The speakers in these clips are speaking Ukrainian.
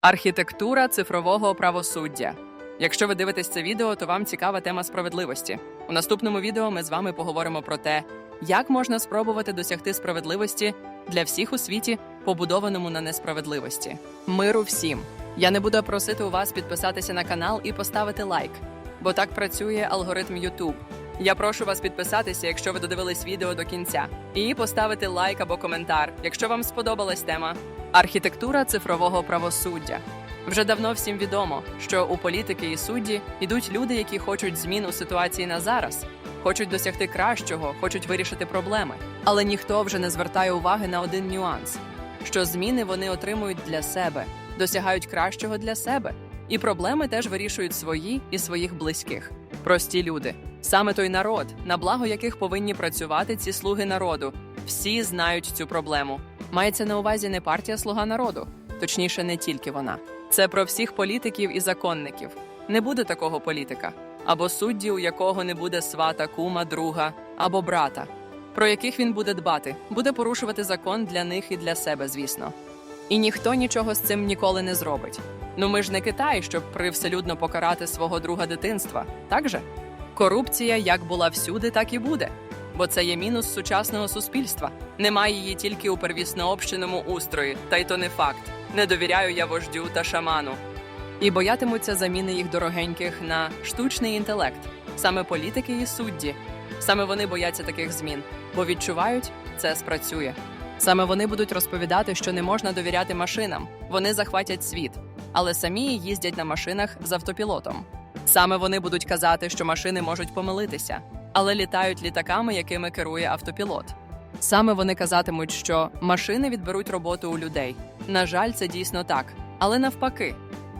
Архітектура цифрового правосуддя. Якщо ви дивитесь це відео, то вам цікава тема справедливості. У наступному відео ми з вами поговоримо про те, як можна спробувати досягти справедливості для всіх у світі, побудованому на несправедливості. Миру всім! Я не буду просити у вас підписатися на канал і поставити лайк, бо так працює алгоритм YouTube. Я прошу вас підписатися, якщо ви додивились відео до кінця, і поставити лайк або коментар, якщо вам сподобалась тема. Архітектура цифрового правосуддя. Вже давно всім відомо, що у політики і судді йдуть люди, які хочуть змін у ситуації на зараз, хочуть досягти кращого, хочуть вирішити проблеми. Але ніхто вже не звертає уваги на один нюанс: що зміни вони отримують для себе, досягають кращого для себе, і проблеми теж вирішують свої і своїх близьких. Прості люди, саме той народ, на благо яких повинні працювати ці слуги народу. Всі знають цю проблему. Мається на увазі не партія Слуга народу, точніше, не тільки вона. Це про всіх політиків і законників. Не буде такого політика, або судді, у якого не буде свата, кума, друга або брата, про яких він буде дбати, буде порушувати закон для них і для себе, звісно. І ніхто нічого з цим ніколи не зробить. Ну ми ж не Китай, щоб привселюдно покарати свого друга дитинства, так же? Корупція як була всюди, так і буде. Бо це є мінус сучасного суспільства. Немає її тільки у первісно-общинному устрої, та й то не факт. Не довіряю я вождю та шаману. І боятимуться заміни їх дорогеньких на штучний інтелект, саме політики і судді. Саме вони бояться таких змін, бо відчувають, це спрацює. Саме вони будуть розповідати, що не можна довіряти машинам, вони захватять світ, але самі їздять на машинах з автопілотом. Саме вони будуть казати, що машини можуть помилитися, але літають літаками, якими керує автопілот. Саме вони казатимуть, що машини відберуть роботу у людей. На жаль, це дійсно так, але навпаки,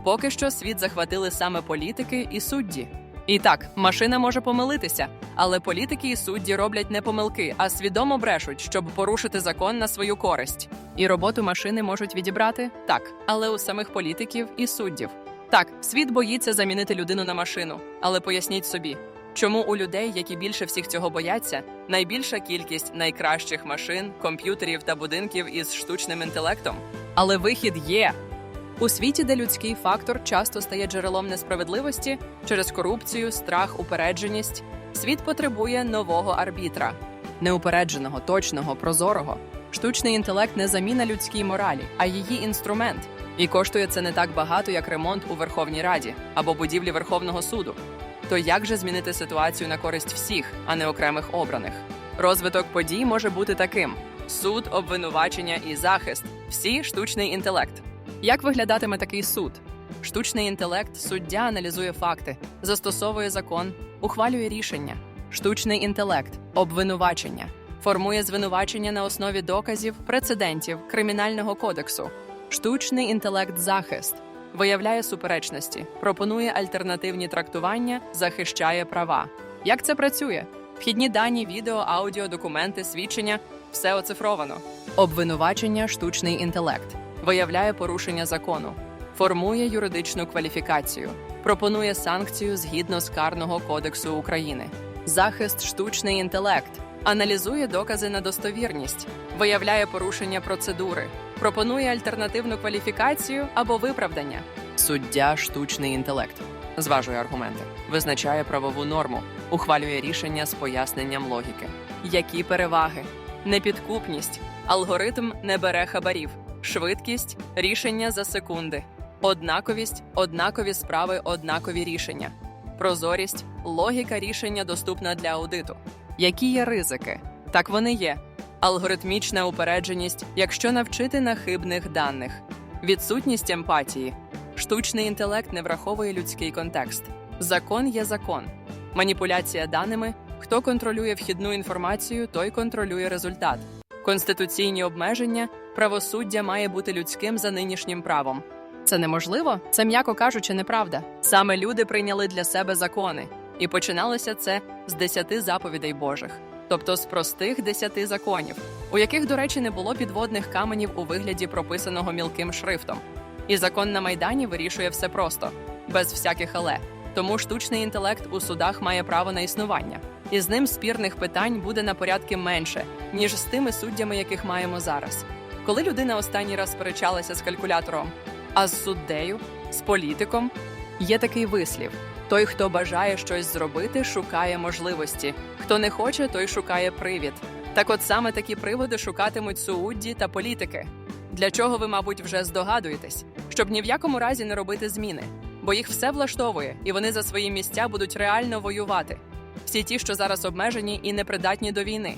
поки що світ захватили саме політики і судді. І так, машина може помилитися, але політики і судді роблять не помилки, а свідомо брешуть, щоб порушити закон на свою користь. І роботу машини можуть відібрати так, але у самих політиків і суддів. Так, світ боїться замінити людину на машину, але поясніть собі, чому у людей, які більше всіх цього бояться, найбільша кількість найкращих машин, комп'ютерів та будинків із штучним інтелектом. Але вихід є. У світі, де людський фактор часто стає джерелом несправедливості через корупцію, страх, упередженість, світ потребує нового арбітра, неупередженого, точного, прозорого. Штучний інтелект не заміна людській моралі, а її інструмент. І коштує це не так багато, як ремонт у Верховній Раді або будівлі Верховного суду. То як же змінити ситуацію на користь всіх, а не окремих обраних? Розвиток подій може бути таким: суд, обвинувачення і захист всі штучний інтелект. Як виглядатиме такий суд? Штучний інтелект суддя аналізує факти, застосовує закон, ухвалює рішення. Штучний інтелект обвинувачення формує звинувачення на основі доказів, прецедентів кримінального кодексу. Штучний інтелект захист виявляє суперечності, пропонує альтернативні трактування, захищає права. Як це працює? Вхідні дані, відео, аудіо, документи, свідчення все оцифровано. Обвинувачення штучний інтелект виявляє порушення закону, формує юридичну кваліфікацію, пропонує санкцію згідно з Карного кодексу України. Захист штучний інтелект аналізує докази на достовірність, виявляє порушення процедури, пропонує альтернативну кваліфікацію або виправдання. Суддя штучний інтелект зважує аргументи, визначає правову норму, ухвалює рішення з поясненням логіки. Які переваги? Непідкупність, алгоритм не бере хабарів, швидкість, рішення за секунди, однаковість, однакові справи, однакові рішення, прозорість, логіка рішення доступна для аудиту. Які є ризики? Так вони є. Алгоритмічна упередженість, якщо навчити на хибних даних, відсутність емпатії, штучний інтелект не враховує людський контекст. Закон є закон. Маніпуляція даними. Хто контролює вхідну інформацію, той контролює результат. Конституційні обмеження, правосуддя має бути людським за нинішнім правом. Це неможливо? Це, м'яко кажучи, неправда. Саме люди прийняли для себе закони, і починалося це з десяти заповідей Божих, тобто з простих десяти законів, у яких, до речі, не було підводних каменів у вигляді прописаного мілким шрифтом. І закон на майдані вирішує все просто, без всяких але. Тому штучний інтелект у судах має право на існування, і з ним спірних питань буде на порядки менше, ніж з тими суддями, яких маємо зараз. Коли людина останній раз сперечалася з калькулятором, А з суддею, з політиком є такий вислів: той, хто бажає щось зробити, шукає можливості. Хто не хоче, той шукає привід. Так от саме такі приводи шукатимуть судді та політики. Для чого ви, мабуть, вже здогадуєтесь, щоб ні в якому разі не робити зміни, бо їх все влаштовує, і вони за свої місця будуть реально воювати. Всі ті, що зараз обмежені і непридатні до війни.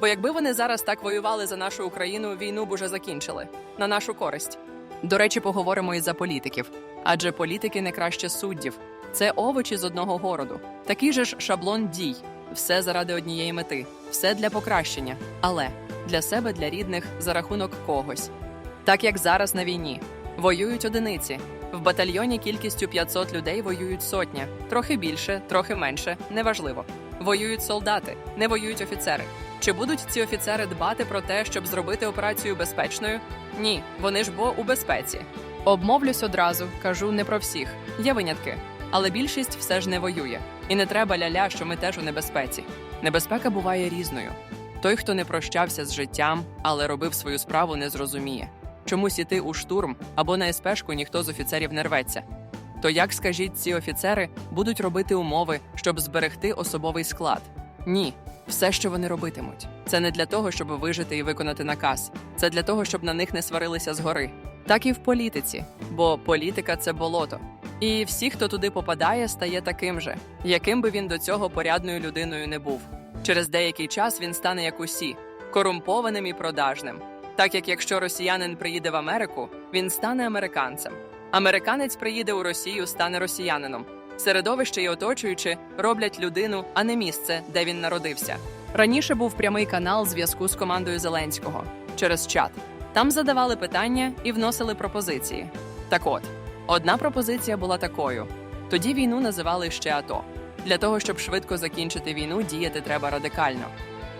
Бо якби вони зараз так воювали за нашу Україну, війну б уже закінчили на нашу користь. До речі, поговоримо і за політиків, адже політики не краще суддів. Це овочі з одного городу. Такий же ж шаблон дій. Все заради однієї мети, все для покращення, але для себе, для рідних, за рахунок когось. Так як зараз на війні воюють одиниці. В батальйоні кількістю 500 людей воюють сотня, трохи більше, трохи менше, неважливо. Воюють солдати, не воюють офіцери. Чи будуть ці офіцери дбати про те, щоб зробити операцію безпечною? Ні, вони ж бо у безпеці. Обмовлюсь одразу, кажу не про всіх, є винятки. Але більшість все ж не воює. І не треба ляля, що ми теж у небезпеці. Небезпека буває різною. Той, хто не прощався з життям, але робив свою справу, не зрозуміє. Чомусь іти у штурм або на СПшку ніхто з офіцерів не рветься. То як, скажіть, ці офіцери будуть робити умови, щоб зберегти особовий склад? Ні, все, що вони робитимуть, це не для того, щоб вижити і виконати наказ. Це для того, щоб на них не сварилися згори. Так і в політиці, бо політика це болото. І всі, хто туди попадає, стає таким же, яким би він до цього порядною людиною не був. Через деякий час він стане як усі корумпованим і продажним. Так як якщо росіянин приїде в Америку, він стане американцем. Американець приїде у Росію, стане росіянином. Середовище і оточуючи роблять людину, а не місце, де він народився. Раніше був прямий канал зв'язку з командою Зеленського через чат. Там задавали питання і вносили пропозиції. Так от, одна пропозиція була такою: тоді війну називали ще АТО. Для того, щоб швидко закінчити війну, діяти треба радикально.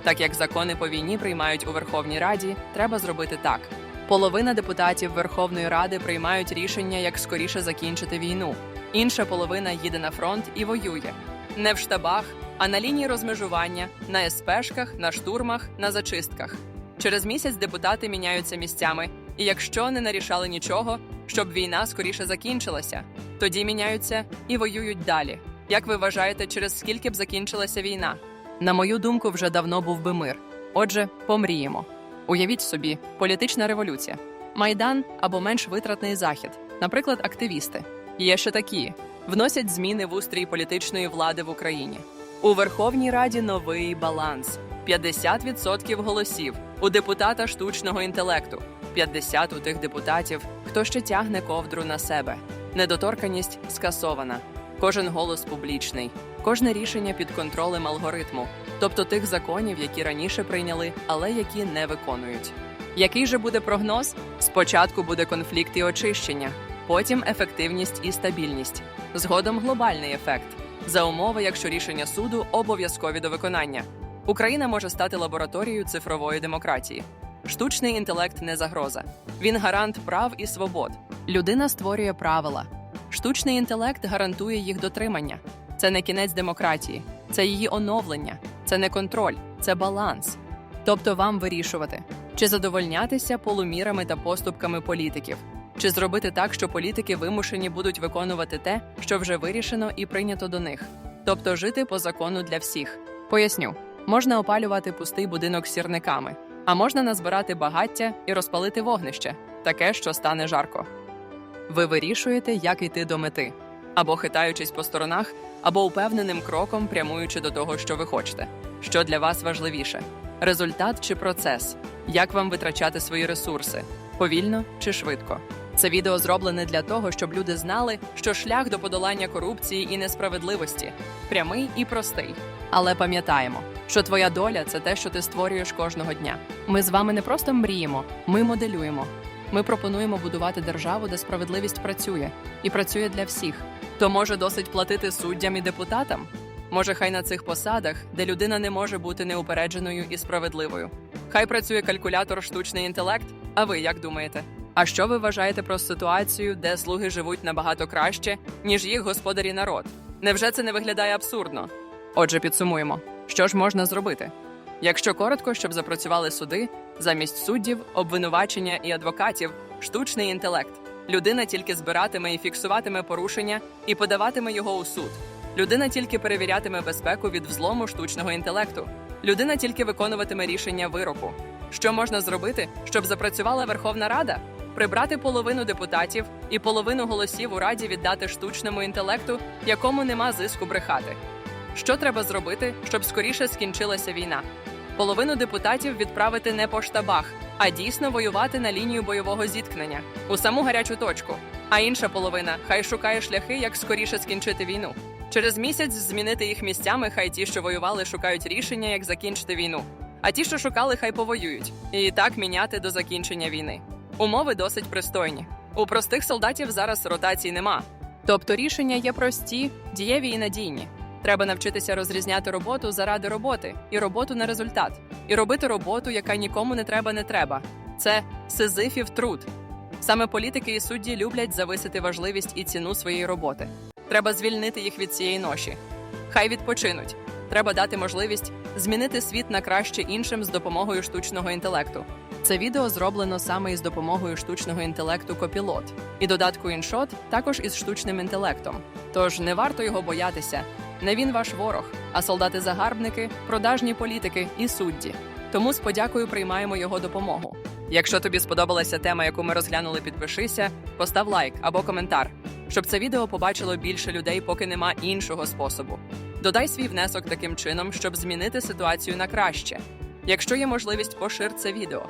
Так як закони по війні приймають у Верховній Раді, треба зробити так. Половина депутатів Верховної Ради приймають рішення, як скоріше закінчити війну. Інша половина їде на фронт і воює не в штабах, а на лінії розмежування, на СПшках, на штурмах, на зачистках. Через місяць депутати міняються місцями, і якщо не нарішали нічого, щоб війна скоріше закінчилася, тоді міняються і воюють далі. Як ви вважаєте, через скільки б закінчилася війна? На мою думку, вже давно був би мир. Отже, помріємо. Уявіть собі, політична революція, майдан або менш витратний захід, наприклад, активісти. Є ще такі вносять зміни в устрій політичної влади в Україні. У Верховній Раді новий баланс: 50% голосів у депутата штучного інтелекту, 50% у тих депутатів, хто ще тягне ковдру на себе. Недоторканість скасована. Кожен голос публічний, кожне рішення під контролем алгоритму, тобто тих законів, які раніше прийняли, але які не виконують. Який же буде прогноз? Спочатку буде конфлікт і очищення, потім ефективність і стабільність, згодом глобальний ефект за умови, якщо рішення суду обов'язкові до виконання. Україна може стати лабораторією цифрової демократії. Штучний інтелект не загроза. Він гарант прав і свобод. Людина створює правила. Штучний інтелект гарантує їх дотримання. Це не кінець демократії, це її оновлення, це не контроль, це баланс. Тобто вам вирішувати, чи задовольнятися полумірами та поступками політиків, чи зробити так, що політики вимушені будуть виконувати те, що вже вирішено і прийнято до них, тобто жити по закону для всіх. Поясню, можна опалювати пустий будинок сірниками, а можна назбирати багаття і розпалити вогнище, таке, що стане жарко. Ви вирішуєте, як йти до мети, або хитаючись по сторонах, або упевненим кроком прямуючи до того, що ви хочете. Що для вас важливіше: результат чи процес? Як вам витрачати свої ресурси? Повільно чи швидко? Це відео зроблене для того, щоб люди знали, що шлях до подолання корупції і несправедливості прямий і простий. Але пам'ятаємо, що твоя доля це те, що ти створюєш кожного дня. Ми з вами не просто мріємо, ми моделюємо. Ми пропонуємо будувати державу, де справедливість працює і працює для всіх. То може досить платити суддям і депутатам? Може, хай на цих посадах, де людина не може бути неупередженою і справедливою. Хай працює калькулятор штучний інтелект. А ви як думаєте? А що ви вважаєте про ситуацію, де слуги живуть набагато краще, ніж їх господарі народ? Невже це не виглядає абсурдно? Отже, підсумуємо, що ж можна зробити? Якщо коротко, щоб запрацювали суди, замість суддів, обвинувачення і адвокатів, штучний інтелект. Людина тільки збиратиме і фіксуватиме порушення і подаватиме його у суд. Людина тільки перевірятиме безпеку від взлому штучного інтелекту. Людина тільки виконуватиме рішення вироку. Що можна зробити, щоб запрацювала Верховна Рада? Прибрати половину депутатів і половину голосів у раді віддати штучному інтелекту, якому нема зиску брехати. Що треба зробити, щоб скоріше скінчилася війна? Половину депутатів відправити не по штабах, а дійсно воювати на лінію бойового зіткнення у саму гарячу точку. А інша половина хай шукає шляхи, як скоріше скінчити війну. Через місяць змінити їх місцями, хай ті, що воювали, шукають рішення, як закінчити війну. А ті, що шукали, хай повоюють. І так міняти до закінчення війни. Умови досить пристойні. У простих солдатів зараз ротацій нема. Тобто рішення є прості, дієві і надійні. Треба навчитися розрізняти роботу заради роботи і роботу на результат, і робити роботу, яка нікому не треба, не треба. Це сизифів труд. Саме політики і судді люблять зависити важливість і ціну своєї роботи. Треба звільнити їх від цієї ноші. Хай відпочинуть. Треба дати можливість змінити світ на краще іншим з допомогою штучного інтелекту. Це відео зроблено саме із допомогою штучного інтелекту Copilot. і додатку InShot також із штучним інтелектом. Тож не варто його боятися. Не він ваш ворог, а солдати-загарбники, продажні політики і судді. Тому з подякою приймаємо його допомогу. Якщо тобі сподобалася тема, яку ми розглянули, підпишися, постав лайк або коментар, щоб це відео побачило більше людей, поки нема іншого способу. Додай свій внесок таким чином, щоб змінити ситуацію на краще. Якщо є можливість, пошир це відео.